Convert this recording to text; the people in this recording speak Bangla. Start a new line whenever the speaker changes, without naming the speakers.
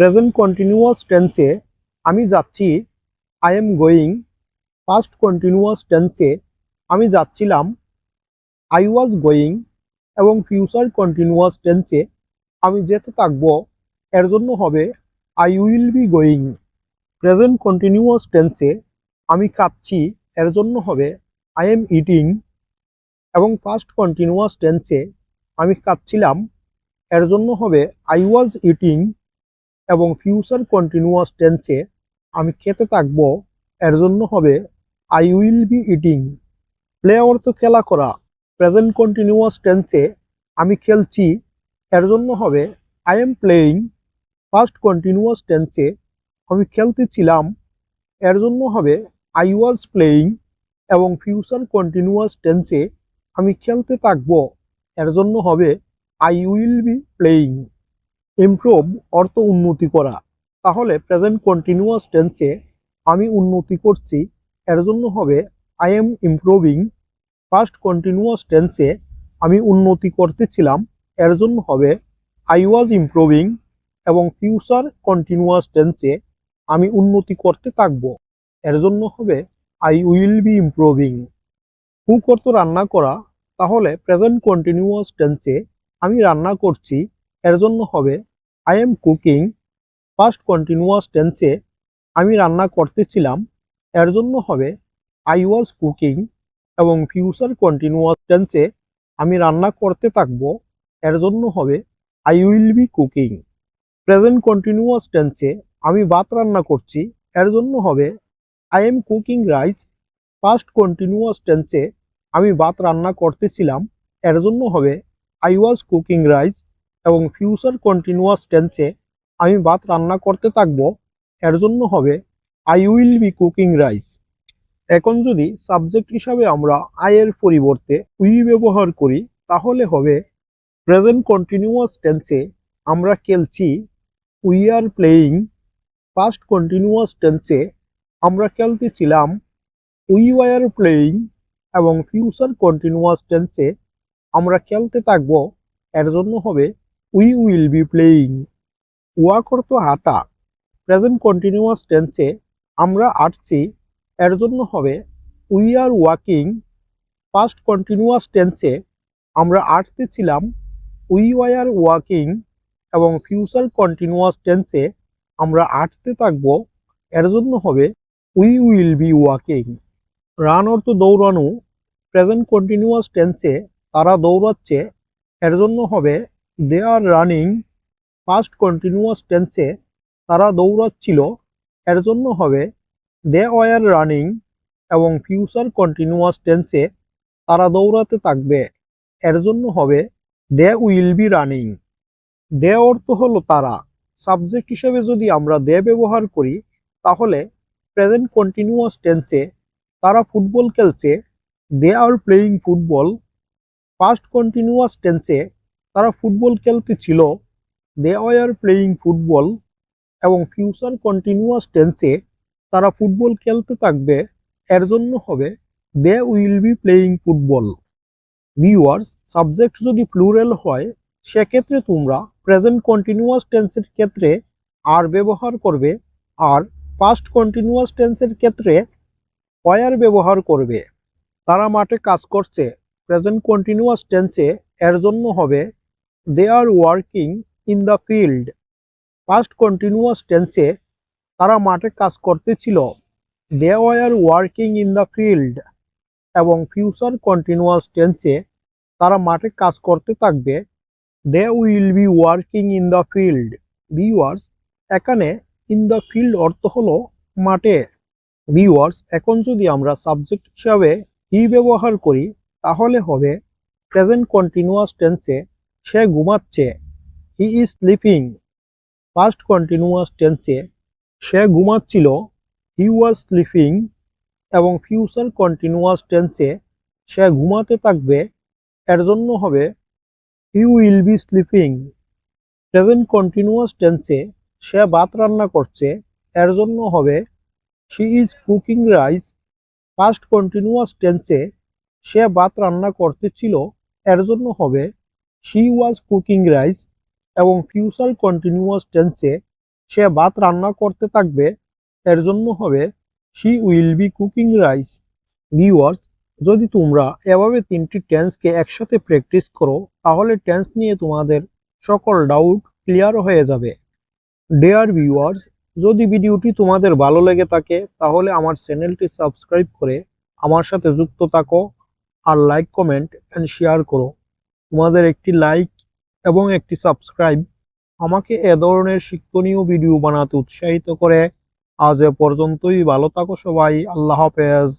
প্রেজেন্ট কন্টিনিউয়াস টেন্সে আমি যাচ্ছি I am going past continuous টেন্সে আমি যাচ্ছিলাম আই ওয়াজ গোয়িং এবং ফিউচার কন্টিনিউয়াস টেন্সে আমি যেতে থাকব, এর জন্য হবে I will be going present continuous টেন্সে আমি খাচ্ছি, এর জন্য হবে আই এম ইটিং এবং পাস্ট কন্টিনিউয়াস টেন্সে আমি খাচ্ছিলাম, এর জন্য হবে আই ওয়াজ ইটিং এবং ফিউচার কন্টিনিউয়াস টেন্সে আমি খেতে থাকব, এর জন্য হবে I will be eating play অর্থ খেলা করা। প্রেজেন্ট কন্টিনিউয়াস টেন্সে আমি খেলছি, এর জন্য হবে I am playing first continuous টেন্সে আমি খেলতেছিলাম, এর জন্য হবে আই ওয়াজ প্লেয়িং এবং ফিউচার কন্টিনিউয়াস টেন্সে আমি খেলতে থাকব, এর জন্য হবে I will be playing improve অর্থ উন্নতি করা। তাহলে প্রেজেন্ট কন্টিনিউয়াস টেন্সে আমি উন্নতি করছি, এর জন্য হবে I am improving first continuous টেন্সে আমি উন্নতি করতেছিলাম, এর জন্য হবে আই ওয়াজ ইমপ্রুভিং এবং ফিউচার কন্টিনিউয়াস টেন্সে আমি উন্নতি করতে থাকব, এর জন্য হবে I will be improving cook অর্থ রান্না করা, তাহলে প্রেজেন্ট কন্টিনিউয়াস টেন্সে আমি রান্না করছি, এর জন্য হবে I am cooking first continuous টেন্সে আমি রান্না করতেছিলাম। এর জন্য হবে আই ওয়াজ কুকিং এবং ফিউচার কন্টিনিউয়াস টেন্সে আমি রান্না করতে থাকব। এর জন্য হবে I will be cooking present continuous টেন্সে আমি ভাত রান্না করছি। এর জন্য হবে I am cooking rice first continuous টেন্সে আমি ভাত রান্না করতেছিলাম। এর জন্য হবে আই ওয়াজ কুকিং রাইস এবং ফিউচার কন্টিনিউয়াস টেন্সে আমি ভাত রান্না করতে থাকব, এর জন্য হবে I will be cooking rice এখন যদি সাবজেক্ট হিসাবে আমরা আই এর পরিবর্তে উই ব্যবহার করি, তাহলে হবে প্রেজেন্ট কন্টিনিউয়াস টেন্সে আমরা খেলছি we are playing past continuous টেন্সে আমরা খেলতেছিলাম উই ওয়ার প্লেয়িং এবং ফিউচার কন্টিনিউয়াস টেন্সে আমরা খেলতে থাকব, এর জন্য হবে we will be playing walk অর্থ হাঁটা প্রেজেন্ট কন্টিনিউয়াস টেন্সে আমরা হাঁটছি এর জন্য হবে we are walking past continuous টেন্সে আমরা হাঁটতেছিলাম উই ওয়ার ওয়াকিং এবং ফিউচার কন্টিনিউয়াস টেন্সে আমরা হাঁটতে থাকব, এর জন্য হবে we will be walking run অর্থ দৌড়ানো প্রেজেন্ট কন্টিনিউয়াস টেন্সে তারা দৌড়াচ্ছে, এর জন্য হবে they are running past continuous টেন্সে তারা দৌড়াচ্ছিল। এর জন্য হবে দে ওয়ার রানিং এবং ফিউচার কন্টিনিউয়াস টেন্সে তারা দৌড়াতে থাকবে। এর জন্য হবে they will be running they অর্থ হলো তারা। সাবজেক্ট হিসেবে যদি আমরা দে ব্যবহার করি, তাহলে প্রেজেন্ট কন্টিনিউয়াস টেন্সে তারা ফুটবল খেলছে। They are playing football past continuous টেন্সে তারা ফুটবল খেলতে ছিল। দে ওয়ার প্লেয়িং ফুটবল এবং ফিউচার কন্টিনিউয়াস টেন্সে তারা ফুটবল খেলতে থাকবে। এর জন্য হবে they will be playing football viewers subject যদি প্লুরাল হয়, সেক্ষেত্রে তোমরা প্রেজেন্ট কন্টিনিউয়াস টেন্সের ক্ষেত্রে আর ব্যবহার করবে, আর পাস্ট কন্টিনিউয়াস টেন্সের ক্ষেত্রে ওয়ার ব্যবহার করবে। তারা মাঠে কাজ করছে প্রেজেন্ট কন্টিনিউয়াস টেন্সে এর জন্য হবে they are working in the field past continuous টেন্সে তারা মাঠে কাজ করতেছিল they were working in the field এবং ফিউচার কন্টিনিউয়াস টেন্সে তারা মাঠে কাজ করতে থাকবে। They will be working in the field viewers এখানে ইন দ্য ফিল্ড অর্থ হলো মাঠে। ভিউয়ার্স এখন যদি আমরা সাবজেক্ট হিসাবে হি ব্যবহার করি, তাহলে হবে প্রেজেন্ট কন্টিনিউয়াস টেন্সে সে ঘুমাচ্ছে। He is sleeping past continuous টেন্সে সে ঘুমাচ্ছিল। হি ওয়াজ স্লিপিং এবং ফিউচার কন্টিনিউয়াস টেন্সে সে ঘুমাতে থাকবে। এর জন্য হবে he will be sleeping present continuous টেন্সে সে ভাত রান্না করছে। এর জন্য হবে she is cooking rice past continuous টেন্সে সে ভাত রান্না করতেছিল। এর জন্য হবে শি ওয়াজ কুকিং রাইস এবং ফিউচার কন্টিনিউয়াস টেন্সে সে ভাত রান্না করতে থাকবে। এর জন্য হবে she will be cooking rice viewers যদি তোমরা এভাবে তিনটি টেন্সকে একসাথে প্র্যাকটিস করো, তাহলে টেন্স নিয়ে তোমাদের সকল ডাউট ক্লিয়ার হয়ে যাবে। ডেয়ার ভিউয়ার্স যদি ভিডিওটি তোমাদের ভালো লেগে থাকে, তাহলে আমার চ্যানেলটি সাবস্ক্রাইব করে আমার সাথে যুক্ত থাকো আর লাইক কমেন্ট অ্যান্ড শেয়ার করো। তোমাদের একটি লাইক এবং একটি সাবস্ক্রাইব আমাকে এ ধরনের শিক্ষণীয় ভিডিও বানাতে উৎসাহিত করে। আজ এ পর্যন্তই, ভালো থাকো সবাই, আল্লাহ হাফেজ।